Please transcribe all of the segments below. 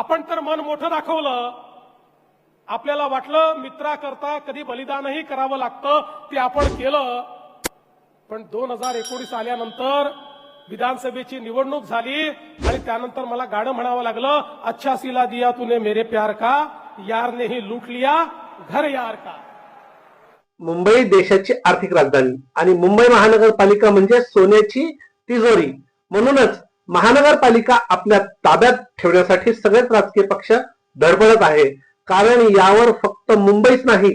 आपण तर मन मोठं दाखवलं. आपल्याला वाटलं मित्राकरता कधी बलिदानही करावं लागतं ते आपण केलं. पण दोन हजार एकोणीस आल्यानंतर विधानसभेची निवडणूक झाली आणि त्यानंतर मला गाणं म्हणावं लागलं अच्छा सिला दिया तूने मेरे प्यार का? यार ने ही लूट लिया घर यार का? मुंबई देशाची आर्थिक राजधानी आणि मुंबई महानगरपालिका म्हणजे सोन्याची तिजोरी. म्हणूनच महानगरपालिका आपल्या ताब्यात ठेवण्यासाठी सगळेच राजकीय पक्ष धडपडत आहे. कारण यावर फक्त मुंबईच नाही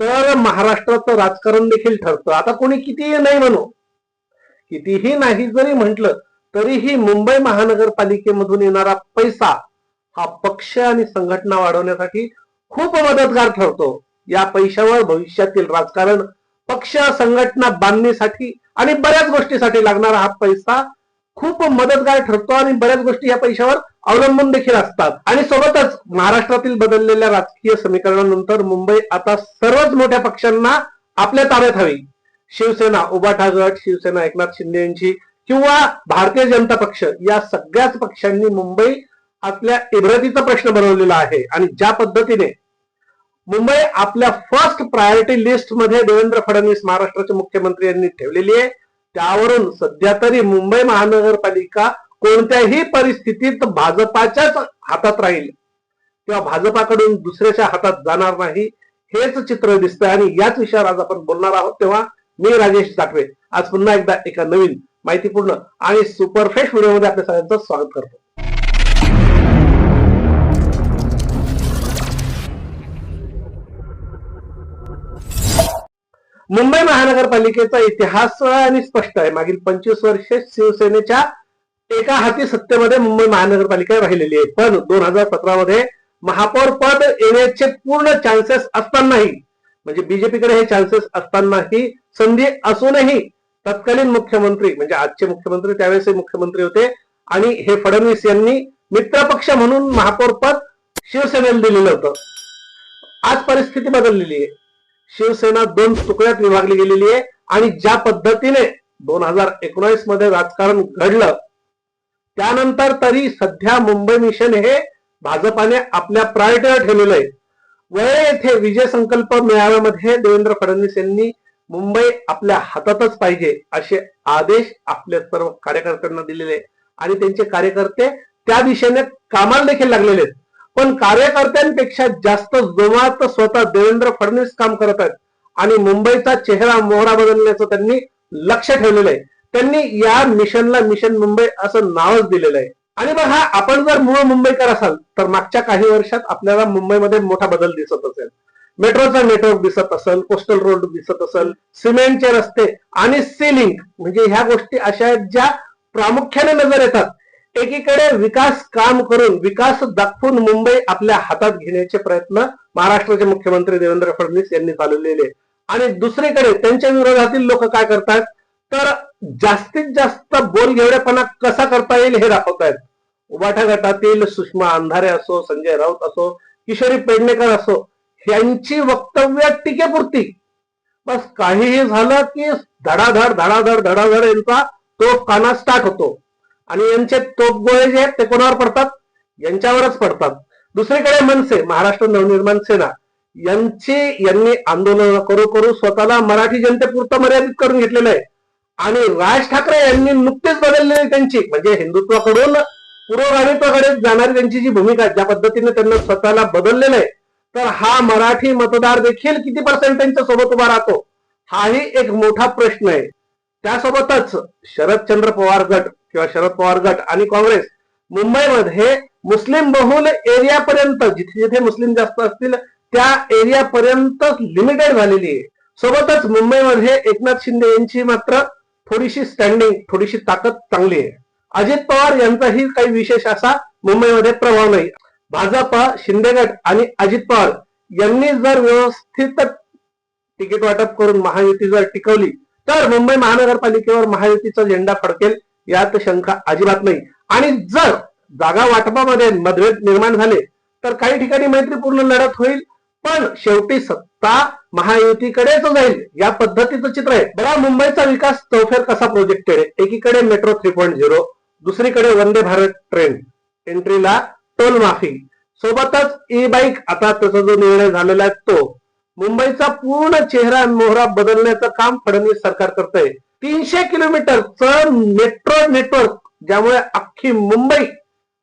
तर महाराष्ट्राचं राजकारण देखील ठरतं. आता कोणी कितीही नाही म्हणू कितीही नाही जरी म्हटलं तरीही मुंबई महानगरपालिकेमधून येणारा पैसा हा पक्ष आणि संघटना वाढवण्यासाठी खूप मदतगार ठरतो. या पैशावर भविष्यातील राजकारण पक्ष संघटना बांधणीसाठी आणि बऱ्याच गोष्टीसाठी लागणारा हा पैसा खूप मदतगार ठरतो आणि बऱ्याच गोष्टी या पैशावर अवलंबून देखील असतात. आणि सोबतच महाराष्ट्रातील बदललेल्या राजकीय समीकरणानंतर मुंबई आता सर्वच मोठ्या पक्षांना आपल्या ताब्यात हवी. शिवसेना उबाठा गट शिवसेना एकनाथ शिंदे यांची किंवा भारतीय जनता पक्ष या सगळ्याच पक्षांनी मुंबई आपल्या इब्रतीचा प्रश्न बनवलेला आहे. आणि ज्या पद्धतीने मुंबई आपल्या फर्स्ट प्रायोरिटी लिस्टमध्ये देवेंद्र फडणवीस महाराष्ट्राचे मुख्यमंत्री यांनी ठेवलेली आहे त्यावरून सध्या तरी मुंबई महानगरपालिका कोणत्याही परिस्थितीत भाजपाच्याच हातात राहील. किंवा भाजपाकडून दुसऱ्याच्या हातात जाणार नाही हेच चित्र दिसतंय. आणि याच विषयावर आज आपण बोलणार आहोत तेव्हा मी राजेश साठवे आज पुन्हा एकदा एका नवीन माहितीपूर्ण आणि सुपरफ्रेश व्हिडिओमध्ये आपल्या सगळ्यांचं स्वागत करतो. मुंबई महानगरपालिकेचा इतिहास आणि स्पष्ट आहे. मागील पंचवीस वर्षे शिवसेनेच्या एका हाती सत्तेमध्ये मुंबई महानगरपालिका राहिलेली आहे. पण दोन हजार सतरा मध्ये महापौर पद येण्याचे पूर्ण चान्सेस असतानाही म्हणजे बीजेपीकडे हे चान्सेस असतानाही संधी असूनही तत्कालीन मुख्यमंत्री म्हणजे आजचे मुख्यमंत्री त्यावेळेस मुख्यमंत्री होते. आणि हे फडणवीस यांनी मित्रपक्ष म्हणून महापौर पद शिवसेनेला दिलेलं होतं. आज परिस्थिती बदललेली आहे. शिवसेना दोन तुकड्यात विभागली गेलेली आहे आणि ज्या पद्धतीने दोन हजार एकोणीसमध्ये राजकारण घडलं त्यानंतर तरी सध्या मुंबई मिशन हे भाजपाने आपल्या प्रायोरिटीवर ठेवलेलं आहे वळे येथे विजय संकल्प मेळाव्यामध्ये देवेंद्र फडणवीस यांनी मुंबई आपल्या हातातच पाहिजे असे आदेश आपल्या सर्व कार्यकर्त्यांना दिलेले आहे. आणि त्यांचे कार्यकर्ते त्या दिशेने कामाला देखील लागलेले आहेत पण कार्यकर्त्यांपेक्षा जास्त जोमात स्वतः देवेंद्र फडणवीस काम करत आहेत. आणि मुंबईचा चेहरा मोहरा बदलण्याचं त्यांनी लक्ष ठेवलेलं आहे. त्यांनी या मिशनला मिशन मुंबई असं नावच दिलेलं आहे. आणि बघा आपण जर मूळ मुंबईकर असाल तर मागच्या काही वर्षात आपल्याला मुंबईमध्ये मोठा बदल दिसत असेल. मेट्रोचा नेटवर्क दिसत असेल कोस्टल रोड दिसत असेल सिमेंटचे रस्ते आणि सीलिंग म्हणजे ह्या गोष्टी अशा आहेत ज्या प्रामुख्याने नजर येतात. एकीकडे विकास काम करून विकास दाखवून मुंबई आपल्या हातात घेण्याचे प्रयत्न महाराष्ट्राचे मुख्यमंत्री देवेंद्र फडणवीस यांनी चालवलेले आणि दुसरीकडे त्यांच्या विरोधातील लोक काय करतात तर जास्तीत जास्त बोलघेवडेपणा कसा करता येईल हे दाखवतायत. उबाठा गटातील सुषमा अंधारे असो संजय राऊत असो किशोरी पेडणेकर असो यांची वक्तव्य टीकेपुरती. बस काहीही झालं की धडाधड धडाधड धडाधड यांचा तो काना स्टार्ट होतो. आणि यांचे तोपगोळे जे आहेत ते कोणावर पडतात? यांच्यावरच पडतात. दुसरीकडे मनसे महाराष्ट्र नवनिर्माण सेना यांची यांनी आंदोलन करू करू स्वतःला मराठी जनतेपुरतं मर्यादित करून घेतलेलं आहे. आणि राज ठाकरे यांनी नुकतेच बदललेली त्यांची म्हणजे हिंदुत्वाकडून पुरोगामित्वाकडे जाणारी त्यांची जी भूमिका आहे, ज्या पद्धतीने त्यांना स्वतःला बदललेलं आहे तर हा मराठी मतदार देखील किती पर्सेंट त्यांच्यासोबत उभा राहतो? हाही एक मोठा प्रश्न आहे. त्यासोबतच शरदचंद्र पवार गट किंवा शरद पवार गट आणि काँग्रेस मुंबईमध्ये मुस्लिम बहुल एरियापर्यंत जिथे जिथे मुस्लिम जास्त असतील त्या एरियापर्यंत लिमिटेड झालेली आहे. सोबतच मुंबईमध्ये एकनाथ शिंदे यांची मात्र थोडीशी स्टँडिंग थोडीशी ताकद चांगली आहे. अजित पवार यांचाही काही विशेष असा मुंबईमध्ये प्रभाव नाही. भाजप शिंदे गट आणि अजित पवार यांनी जर व्यवस्थित तिकीट वाटप करून महायुती जर टिकवली तर मुंबई महानगरपालिकेवर महायुतीचा झेंडा फडकेल. यात शंका अजिबात नाही. आणि जर जागा वाटपामध्ये मतभेद निर्माण झाले तर काही ठिकाणी मैत्रीपूर्ण लढत होईल पण शेवटी सत्ता महायुतीकडेच जाईल या पद्धतीचं चित्र आहे. बघा मुंबईचा विकास चौफेर कसा प्रोजेक्टेड आहे. एकीकडे मेट्रो थ्री पॉईंट झिरो दुसरीकडे वंदे भारत ट्रेन एंट्रीला टोल माफी. सोबतच ई बाईक आता त्याचा जो निर्णय झालेला आहे तो मुंबईचा पूर्ण चेहरा मोहरा बदलण्याचं काम फडणवीस सरकार करतंय. तीनशे किलोमीटरचं मेट्रो नेटवर्क ज्यामुळे अख्खी मुंबई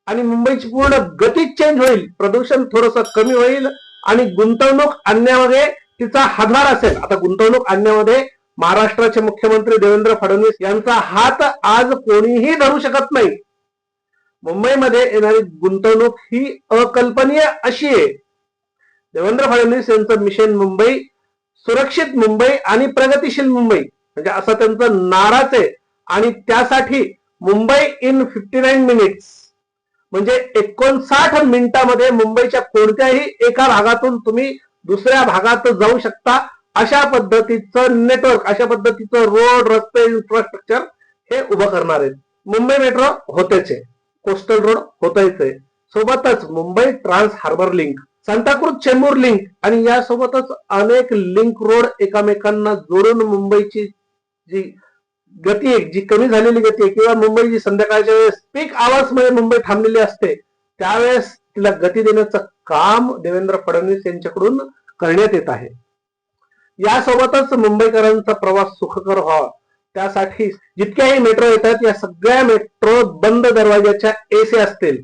आणि मुंबईची पूर्ण गती चेंज होईल प्रदूषण थोडस कमी होईल आणि गुंतवणूक आणण्यामध्ये तिचा हातभार असेल. आता गुंतवणूक आणण्यामध्ये महाराष्ट्राचे मुख्यमंत्री देवेंद्र फडणवीस यांचा हात आज कोणीही धरू शकत नाही. मुंबईमध्ये येणारी गुंतवणूक ही अकल्पनीय अशी आहे. देवेंद्र फडणवीस यांचं मिशन मुंबई सुरक्षित मुंबई आणि प्रगतिशील मुंबई. म्हणजे असं त्यांचा नाराच आहे. आणि त्यासाठी Mumbai in fifty nine minutes म्हणजे एकोणसाठ मिनिटामध्ये मुंबईच्या कोणत्याही एका भागातून तुम्ही दुसऱ्या भागात जाऊ शकता. अशा पद्धतीचं नेटवर्क अशा पद्धतीचं रोड रस्ते इन्फ्रास्ट्रक्चर हे उभं करणार आहेत. मुंबई मेट्रो होतेच आहे. कोस्टल रोड होतायच आहे. सोबतच Mumbai trans harbour link Santacruz Chembur link आणि यासोबतच अनेक लिंक रोड एकामेकांना जोडून मुंबईची जी गती आहे जी कमी झालेली गती आहे किंवा मुंबई जी संध्याकाळच्या वेळेस पीक आवाजमध्ये मुंबई थांबलेली असते त्यावेळेस तिला गती देण्याचं काम देवेंद्र फडणवीस यांच्याकडून करण्यात येत आहे. यासोबतच मुंबईकरांचा प्रवास सुखकर व्हावा. त्यासाठी जितक्याही मेट्रो येतात या सगळ्या मेट्रो बंद दरवाजाच्या एसी असतील.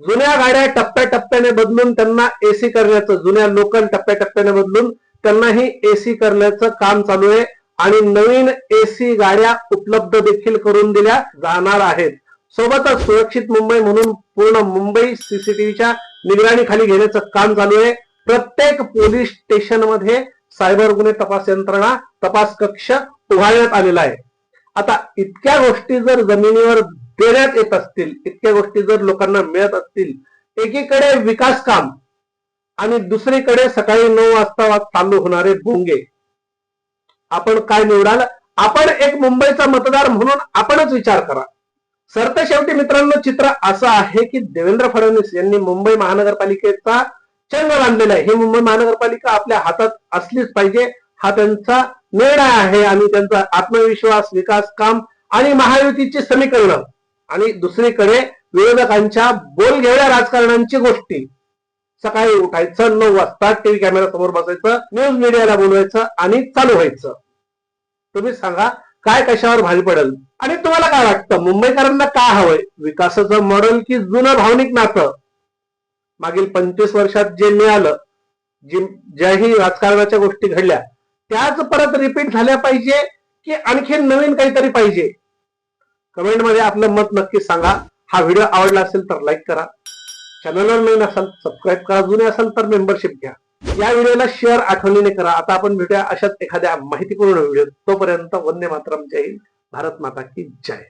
जुन्या गाड्या टप्प्याटप्प्याने बदलून त्यांना एसी करण्याचं जुन्या लोकल टप्प्याटप्प्याने बदलून त्यांनाही एसी करण्याचं काम चालू आहे आणि नवीन एसी गाड्या उपलब्ध देखील करून दिल्या जाणार आहेत. सोबतच सुरक्षित मुंबई म्हणून पूर्ण मुंबई सीसीटीव्हीच्या निगराणीखाली घेण्याचं काम चालू आहे. प्रत्येक पोलीस स्टेशनमध्ये सायबर गुन्हे तपास यंत्रणा तपास कक्ष उभारण्यात आलेला आहे. आता इतक्या गोष्टी जर जमिनीवर देण्यात येत असतील इतक्या गोष्टी जर लोकांना मिळत असतील एकीकडे विकास काम आणि दुसरीकडे सकाळी नऊ वाजता चालू होणारे भोंगे. आपण काय निवडाल? आपण एक मुंबईचा मतदार म्हणून आपणच विचार करा. सरते शेवटी मित्रांनो चित्र असं आहे की देवेंद्र फडणवीस यांनी मुंबई महानगरपालिकेचा चंग बांधलेला आहे. ही मुंबई महानगरपालिका आपल्या हातात असलीच पाहिजे. हा त्यांचा निर्णय आहे आणि त्यांचा आत्मविश्वास विकास काम आणि महायुतीची समीकरणं. आणि दुसरीकडे विरोधकांच्या बोलघेवड्या राजकारणांची गोष्टी. सकाळी उठायचं नऊ वाजता टीव्ही कॅमेरा समोर बसायचं न्यूज मीडियाला बोलवायचं आणि चालू व्हायचं. तुम्ही सांगा काय कशावर भारी पडेल? आणि तुम्हाला काय वाटतं मुंबईकरांना काय हवंय? विकासाचं मॉडेल की जुनं भावनिक नातं? मागील पंचवीस वर्षात जे मिळालं जी ज्याही राजकारणाच्या गोष्टी घडल्या त्याच परत रिपीट झाल्या पाहिजे की आणखी नवीन काहीतरी पाहिजे? कमेंटमध्ये आपलं मत नक्की सांगा. हा व्हिडिओ आवडला असेल तर लाईक करा. चॅनलवर नवीन असाल सबस्क्राईब करा. जुने असाल तर मेंबरशिप घ्या. या व्हिडिओला शेअर आठवणीने करा. आता आपण भेटूया अशाच एखाद्या माहितीपूर्ण व्हिडिओ तोपर्यंत वंदे मातरम. जय हिंद. भारत माता की जय.